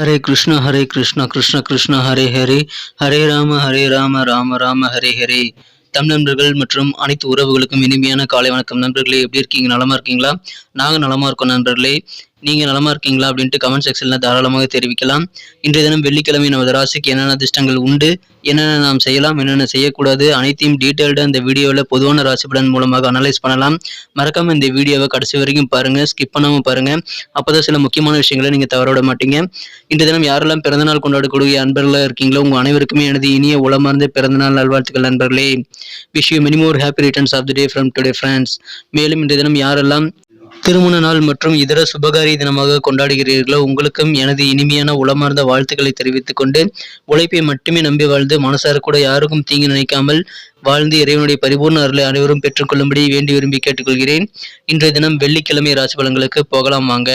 ஹரே கிருஷ்ண ஹரே கிருஷ்ண கிருஷ்ண கிருஷ்ண ஹரே ஹரே. ஹரே ராம ஹரே ராம ராம ராம ஹரே ஹரே. தமிழ் நண்பர்கள் மற்றும் அனைத்து உறவுகளுக்கும் இனிமையான காலை வணக்கம் நண்பர்களே. எப்படி இருக்கீங்க? நலமா இருக்கீங்களா? நாங்கள் நலமா இருக்கோம் நண்பர்களே. நீங்கள் நலமாக இருக்கீங்களா அப்படின்ட்டு கமெண்ட் செக்ஷனில் தாராளமாக தெரிவிக்கலாம். இன்றைய தினம் வெள்ளிக்கிழமை நமது ராசிக்கு என்னென்ன அதிர்ஷ்டங்கள் உண்டு என்னென்ன நாம் செய்யலாம் என்னென்ன செய்யக்கூடாது அனைத்தையும் டீட்டெயில்டாக இந்த வீடியோவில் பொதுவான ராசி மூலமாக அனலைஸ் பண்ணலாம். மறக்காமல் இந்த வீடியோவை கடைசி வரைக்கும் பாருங்கள் ஸ்கிப் பண்ணாமல் பாருங்கள் அப்போ தான் சில முக்கியமான விஷயங்களை நீங்கள் தவற விட மாட்டீங்க. இன்றைய தினம் யாரெல்லாம் பிறந்தநாள் கொண்டாடக்கூடிய அன்பர்களாக இருக்கீங்களோ உங்கள் அனைவருக்குமே எனது இனிய உளமார்ந்த பிறந்தநாள் நல்வாழ்த்துக்கள் நண்பர்களே. Wish you many more happy returns of the day from today friends மேலும் இன்றைய தினம் யாரெல்லாம் திருமண நாள் மற்றும் இதர சுபகாரிய தினமாக கொண்டாடுகிறீர்களோ உங்களுக்கும் எனது இனிமையான உளமார்ந்த வாழ்த்துக்களை தெரிவித்துக் கொண்டு உழைப்பை மட்டுமே நம்பி வாழ்ந்து மனசார கூட யாருக்கும் தீங்கு நினைக்காமல் வாழ்ந்து இறைவனுடைய பரிபூர்ண அருளை அனைவரும் பெற்றுக்கொள்ளும்படி வேண்டி விரும்பி கேட்டுக்கொள்கிறேன். இன்றைய தினம் வெள்ளிக்கிழமை ராசி பலன்களுக்கு போகலாம் வாங்க.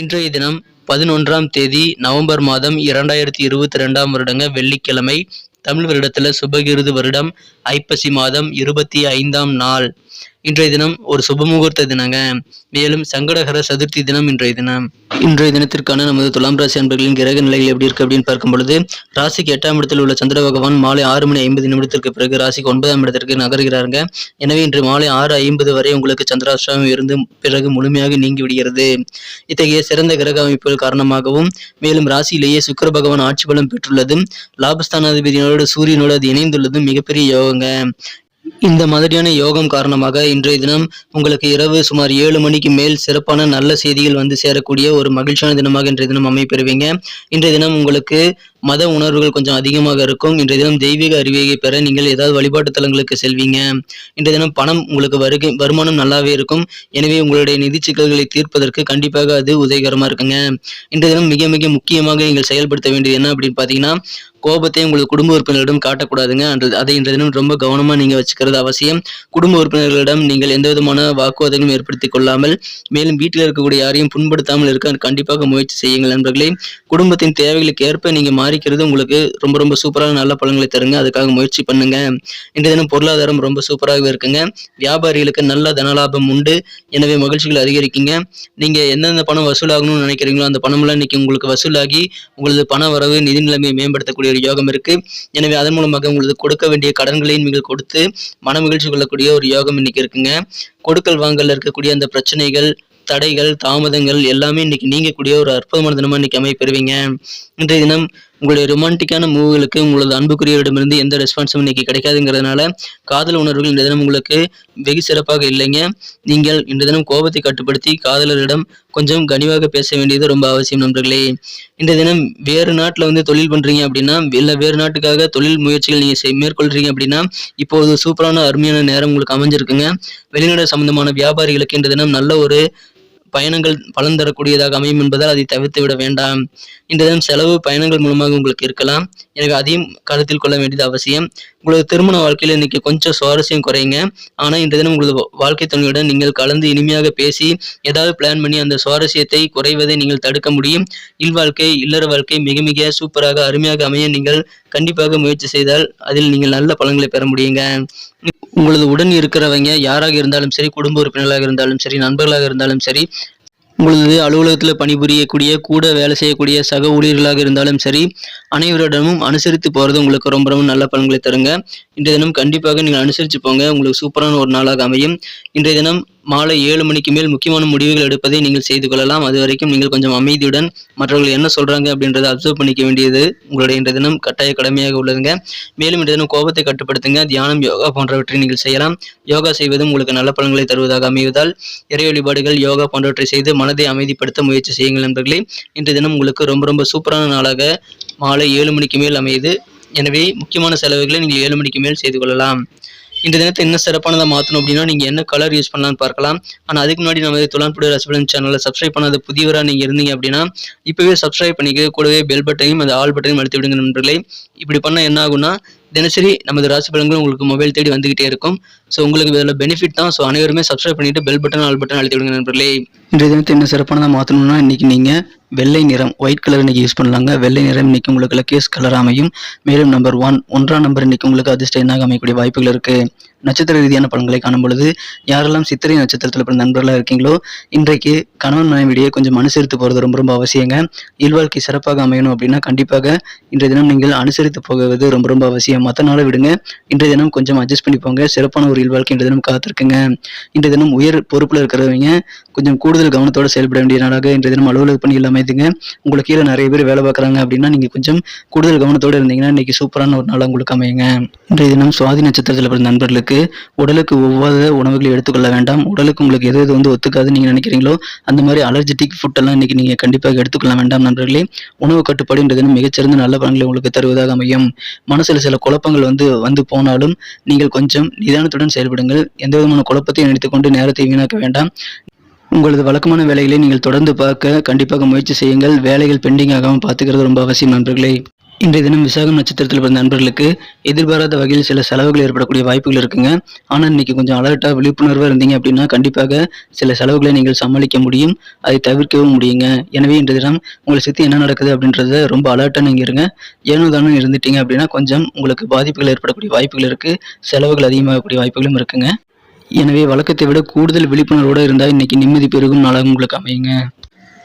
இன்றைய தினம் பதினொன்றாம் தேதி நவம்பர் மாதம் இரண்டாயிரத்தி இருபத்தி ரெண்டாம் வருடங்க வெள்ளிக்கிழமை. தமிழ் வருடத்தில் சுபகிருது வருடம் ஐப்பசி மாதம் இருபத்தி ஐந்தாம் நாள். இன்றைய தினம் ஒரு சுபமுகூர்த்த தினங்க. மேலும் சங்கடகர சதுர்த்தி தினம் இன்றைய தினம். இன்றைய தினத்திற்கான நமது துலாம் ராசி அன்பர்களின் கிரக நிலைகள் எப்படி இருக்கு அப்படின்னு பார்க்கும் பொழுது ராசிக்கு எட்டாம் இடத்தில் உள்ள சந்திர பகவான் மாலை ஆறு மணி ஐம்பது நிமிடத்திற்கு பிறகு ராசிக்கு ஒன்பதாம் இடத்திற்கு நகர்கிறாருங்க. எனவே இன்று மாலை ஆறு ஐம்பது வரை உங்களுக்கு சந்திராஷ்டிரமம் இருந்து பிறகு முழுமையாக நீங்கி விடுகிறது. இத்தகைய சிறந்த கிரக அமைப்புகள் காரணமாகவும் மேலும் ராசியிலேயே சுக்கர பகவான் ஆட்சி பலம் பெற்றுள்ளதும் லாபஸ்தானாதிபதியோடு சூரியனோடு அது இணைந்துள்ளதும் மிகப்பெரிய யோகங்க. இந்த மாதிரியான யோகம் காரணமாக இன்றைய தினம் உங்களுக்கு இரவு சுமார் ஏழு மணிக்கு மேல் சிறப்பான நல்ல செய்திகள் வந்து சேரக்கூடிய ஒரு மகிழ்ச்சியான தினமாக இன்றைய தினம் அமைப்பெறுவீங்க இன்றைய தினம் உங்களுக்கு மத உணர்வுகள் கொஞ்சம் அதிகமாக இருக்கும். இன்றைய தினம் தெய்வீக அறிவியை பெற நீங்கள் ஏதாவது வழிபாட்டு தலங்களுக்கு செல்வீங்க. இன்றைய தினம் பணம் உங்களுக்கு வருகை வருமானம் நல்லாவே இருக்கும். எனவே உங்களுடைய நிதி சிக்கல்களை தீர்ப்பதற்கு கண்டிப்பாக அது உதவிகரமாக இருக்குங்க. இன்றைய தினம் மிக மிக முக்கியமாக நீங்கள் செயல்படுத்த வேண்டியது என்ன அப்படின்னு பார்த்தீங்கன்னா கோபத்தை உங்களது குடும்ப உறுப்பினர்களிடம் காட்டக்கூடாதுங்க. அதை இன்றைய தினம் ரொம்ப கவனமாக நீங்கள் வச்சுக்கிறது அவசியம். குடும்ப உறுப்பினர்களிடம் நீங்கள் எந்த விதமான வாக்குவாதங்களும் ஏற்படுத்திக் கொள்ளாமல் மேலும் வீட்டில் இருக்கக்கூடிய யாரையும் புண்படுத்தாமல் இருக்க கண்டிப்பாக முயற்சி செய்யுங்கள் நண்பர்களே. குடும்பத்தின் தேவைகளுக்கு ஏற்ப நீங்கள் மாறிக்கிறது உங்களுக்கு ரொம்ப ரொம்ப சூப்பரான நல்ல பலன்களை தருங்க. அதுக்காக முயற்சி பண்ணுங்க. இன்றைய தினம் பொருளாதாரம் ரொம்ப சூப்பராகவே இருக்குங்க. வியாபாரிகளுக்கு நல்ல தனலாபம் உண்டு. எனவே மகிழ்ச்சிகள் அதிகரிக்குங்க. நீங்க எந்தெந்த பணம் வசூலாகணும்னு நினைக்கிறீங்களோ அந்த பணமெல்லாம் இன்னைக்கு உங்களுக்கு வசூலாகி உங்களது பண வரவு நிதி நிலைமையை மேம்படுத்தக்கூடிய ஒரு யோகம் இருக்கு. எனவே அதன் மூலமாக உங்களுக்கு கொடுக்க வேண்டிய கடன்களையும் நீங்கள் கொடுத்து மன மகிழ்ச்சி கொள்ளக்கூடிய ஒரு யோகம் இன்னைக்கு இருக்குங்க. கொடுக்கல் வாங்கல இருக்கக்கூடிய அந்த பிரச்சனைகள் தடைகள் தாமதங்கள் எல்லாமே இன்னைக்கு நீங்கக்கூடிய ஒரு அற்புதமான தினமா இன்னைக்கு அமைப்பெறுவீங்க இன்றைய தினம் உங்களுடைய ரொமான்டிக்கான மூவிகளுக்கு உங்களது அன்புக்குரியவரிடமிருந்து எந்த ரெஸ்பான்ஸும் இன்னைக்கு கிடைக்காதுங்கிறதுனால காதல் உணர்வுகள் இந்த தினம் உங்களுக்கு வெகு சிறப்பாக இல்லைங்க. நீங்கள் இந்த தினம் கோபத்தை கட்டுப்படுத்தி காதலரிடம் கொஞ்சம் கனிவாக பேச வேண்டியது ரொம்ப அவசியம் நண்பர்களே. இந்த தினம் வேறு நாட்டில் வந்து தொழில் பண்ணுறீங்க அப்படின்னா இல்லை வேறு நாட்டுக்காக தொழில் முயற்சிகள் நீங்கள் மேற்கொள்கிறீங்க அப்படின்னா இப்போது சூப்பரான அருமையான நேரம் உங்களுக்கு அமைஞ்சிருக்குங்க. வெளிநாடு சம்பந்தமான வியாபாரிகளுக்கு இந்த தினம் நல்ல ஒரு பயணங்கள் பலன் தரக்கூடியதாக அமையும் என்பதால் அதை தவிர்த்து விட வேண்டாம். இந்த தினம் செலவு பயணங்கள் மூலமாக உங்களுக்கு இருக்கலாம். எனவே அதையும் கருத்தில் கொள்ள வேண்டியது அவசியம். உங்களது திருமண வாழ்க்கையில் இன்னைக்கு கொஞ்சம் சுவாரஸ்யம் குறையுங்க. ஆனால் இந்த தினம் உங்களது வாழ்க்கை துணையுடன் நீங்கள் கலந்து இனிமையாக பேசி ஏதாவது பிளான் பண்ணி அந்த சுவாரஸ்யத்தை குறைவதை நீங்கள் தடுக்க முடியும். இல்வாழ்க்கை இல்லற வாழ்க்கை மிக மிக சூப்பராக அருமையாக அமைய நீங்கள் கண்டிப்பாக முயற்சி செய்தால் அதில் நீங்கள் நல்ல பலன்களை பெற முடியுங்க. உங்களது உடன் இருக்கிறவங்க யாராக இருந்தாலும் சரி குடும்ப உறுப்பினர்களாக இருந்தாலும் சரி நண்பர்களாக இருந்தாலும் சரி உங்களது அலுவலகத்தில் பணிபுரியக்கூடிய கூட வேலை செய்யக்கூடிய சக ஊழியர்களாக இருந்தாலும் சரி அனைவரிடமும் அனுசரித்து போகிறது உங்களுக்கு ரொம்ப ரொம்ப நல்ல பலன்களை தருங்க. இன்றைய தினம் கண்டிப்பாக நீங்கள் அனுசரித்து போங்க. உங்களுக்கு சூப்பரான ஒரு நாளாக அமையும். இன்றைய தினம் மாலை ஏழு மணிக்கு மேல் முக்கியமான முடிவுகள் எடுப்பதை நீங்கள் செய்து கொள்ளலாம். அது வரைக்கும் நீங்கள் கொஞ்சம் அமைதியுடன் மற்றவர்கள் என்ன சொல்றாங்க அப்படின்றத அப்சர்வ் பண்ணிக்க வேண்டியது உங்களுடைய இன்றைய தினம் கட்டாய கடமையாக உள்ளதுங்க. மேலும் இன்றைய தினம் கோபத்தை கட்டுப்படுத்துங்க. தியானம் யோகா போன்றவற்றை நீங்கள் செய்யலாம். யோகா செய்வதும் உங்களுக்கு நல்ல பலன்களை தருவதாக அமைவதால் இறை வழிபாடுகள் யோகா போன்றவற்றை செய்து மனதை அமைதிப்படுத்த முயற்சி செய்யுங்கள் நண்பர்களே. இன்றைய தினம் உங்களுக்கு ரொம்ப ரொம்ப சூப்பரான நாளாக மாலை ஏழு மணிக்கு மேல் அமையுது. எனவே முக்கியமான செலவுகளை நீங்கள் ஏழு மணிக்கு மேல் செய்து கொள்ளலாம். இந்த தினத்தை என்ன சிறப்பானதாக மாற்றணும் அப்படின்னா நீங்கள் என்ன கலர் யூஸ் பண்ணலாம்னு பார்க்கலாம். ஆனால் அதுக்கு முன்னாடி நம்ம துலான்புடைய ரசபலன் சேனலில் சப்ஸ்கிரைப் பண்ணாத புதியவராக நீங்கள் இருந்தீங்க அப்படின்னா இப்போவே சப்ஸ்கிரைப் பண்ணிக்க கூடவே பெல் பட்டனையும் அந்த ஆல் பட்டனையும் அழுத்தி விடுங்க நண்பர்களே. இப்படி பண்ணால் என்ன ஆகும்னா தினசரி நமது ராசி பலன்கள் உங்களுக்கு மொபைல் தேடி வந்துகிட்டே இருக்கும். ஸோ உங்களுக்கு இதில் பெனிஃபிட் தான். ஸோ அனைவருமே சப்ஸ்கிரைப் பண்ணிட்டு பெல் பட்டன் ஆல் பட்டன் அழுத்தி விடுங்க நண்பர்களே. இன்றைய தினத்தை என்ன சிறப்பானதாக மாற்றணும்னா இன்னைக்கு நீங்கள் வெள்ளை நிறம் ஒயிட் கலர் இன்னைக்கு யூஸ் பண்ணலாங்க. வெள்ளை நிறம் இன்னைக்கு உங்களுக்கு லக்கேஸ் கலர் அமையும். மேலும் நம்பர் ஒன் ஒன்றாம் நம்பர் இன்னைக்கு உங்களுக்கு அதிர்ஷ்ட எண்ணாக அமையக்கூடிய வாய்ப்புகள் இருக்குது நட்சத்திர ரீதியான பலன்களை காணும் பொழுது யாரெல்லாம் சித்திரை நட்சத்திரத்தில் பிறந்த நண்பர்களாக இருக்கீங்களோ இன்றைக்கு கணவன் மனைவிடையே கொஞ்சம் அனுசரித்து போகிறது ரொம்ப ரொம்ப அவசியங்க. இல்வாழ்க்கை சிறப்பாக அமையணும் அப்படின்னா கண்டிப்பாக இன்றைய தினம் நீங்கள் அனுசரித்து போவது ரொம்ப ரொம்ப அவசியம். மற்ற நாளை விடுங்க. இன்றைய தினம் கொஞ்சம் அட்ஜஸ்ட் பண்ணி போங்க. சிறப்பான ஒரு இல்வாழ்க்கை இன்றைய தினம் காத்திருக்குங்க. இன்றைய தினம் உயர் பொறுப்பில் இருக்கிறவங்க கொஞ்சம் கூடுதல் கவனத்தோட செயல்பட வேண்டிய நாளாக இன்றைய தினம் அலுவலக பணிகள் அமைதுங்க. உங்களுக்கு கீழே நிறைய பேர் வேலை பார்க்குறாங்க அப்படின்னா நீங்கள் கொஞ்சம் கூடுதல் கவனத்தோடு இருந்தீங்கன்னா இன்னைக்கு சூப்பரான ஒரு நாள் உங்களுக்கு அமையுங்க. இன்றைய தினம் சுவாதி நட்சத்திரத்தில் பிறந்த நண்பர்களுக்கு உடலுக்கு ஒவ்வாத உணவுகளை எடுத்துக்கொள்ள வேண்டாம். உடலுக்கு உங்களுக்கு எது எது வந்து ஒத்துக்காது நீங்கள் நினைக்கிறீங்களோ அந்த மாதிரி அலர்ஜெட்டிக் ஃபுட்டெல்லாம் இன்னைக்கு நீங்கள் கண்டிப்பாக எடுத்துக்கொள்ள வேண்டாம் நண்பர்களே. உணவு கட்டுப்பாடுன்றது மிகச்சிறந்த நல்ல பலன்களை உங்களுக்கு தருவதாக அமையும். மனசில் சில குழப்பங்கள் வந்து வந்து போனாலும் நீங்கள் கொஞ்சம் நிதானத்துடன் செயல்படுங்கள். எந்த விதமான குழப்பத்தையும் நினைத்துக்கொண்டு நேரத்தை வீணாக்க வேண்டாம். உங்களது வழக்கமான வேலைகளை நீங்கள் தொடர்ந்து பார்க்க கண்டிப்பாக முயற்சி செய்யுங்கள். வேலைகள் பெண்டிங் ஆகாமல் பார்த்துக்கிறது ரொம்ப அவசியம் நண்பர்களே. இன்றைய தினம் விசாகம் நட்சத்திரத்தில் பிறந்த நண்பர்களுக்கு எதிர்பாராத வகையில் சில செலவுகள் ஏற்படக்கூடிய வாய்ப்புகள் இருக்குங்க. ஆனால் இன்னைக்கு கொஞ்சம் அலர்ட்டாக விழிப்புணர்வாக இருந்தீங்க அப்படின்னா கண்டிப்பாக சில செலவுகளை நீங்கள் சமாளிக்க முடியும். அதை தவிர்க்கவும் முடியுங்க. எனவே இன்றைய தினம் உங்களை சுற்றி என்ன நடக்குது அப்படின்றத ரொம்ப அலர்ட்டாக நீங்கள் இருங்க. ஏனோ தானோ இருந்துட்டீங்க அப்படின்னா கொஞ்சம் உங்களுக்கு பாதிப்புகள் ஏற்படக்கூடிய வாய்ப்புகள் இருக்குது செலவுகள் அதிகமாகக்கூடிய வாய்ப்புகளும் இருக்குங்க. எனவே வழக்கத்தை விட கூடுதல் விழிப்புணர்வோடு இருந்தால் இன்னைக்கு நிம்மதி பெருகும் நாளாக உங்களுக்கு அமையுங்க.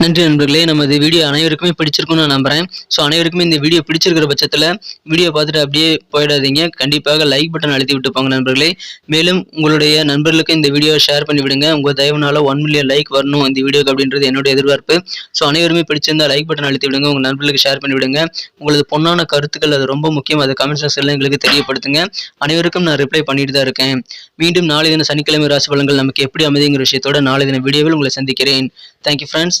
நன்றி நண்பர்களே நமது வீடியோ அனைவருக்குமே பிடிச்சிருக்கும்னு நான் நம்புறேன். ஸோ அனைவருக்குமே இந்த வீடியோ பிடிச்சிருக்கிற பட்சத்தில் வீடியோ பார்த்துட்டு அப்படியே போயிடாதீங்க. கண்டிப்பாக லைக் பட்டன் அழுத்தி விட்டு போங்க நண்பர்களே. மேலும் உங்களுடைய நண்பர்களுக்கு இந்த வீடியோ ஷேர் பண்ணி விடுங்க. உங்கள் தயவுனால ஒன் மில்லியன் லைக் வரணும் இந்த வீடியோக்கு அப்படின்றது என்னுடைய எதிர்பார்ப்பு. ஸோ அனைவருமே பிடிச்சிருந்தால் லைக் பட்டன் அழுத்தி விடுங்க. உங்கள் நண்பர்களுக்கு ஷேர் பண்ணி விடுங்க. உங்களது பொண்ணான கருத்துக்கள் அது ரொம்ப முக்கியம். அது கமெண்ட் செக்ஷனில் எங்களுக்கு தெரியப்படுத்துங்க. அனைவருக்கும் நான் ரிப்ளை பண்ணிட்டு தான் இருக்கேன். மீண்டும் நாளை தின சனிக்கிழமை ராசி பலன்கள் நமக்கு எப்படி அமைதிங்கிற விஷயத்தோட நாளை தின வீடியோவில் உங்களை சந்திக்கிறேன். Thank you friends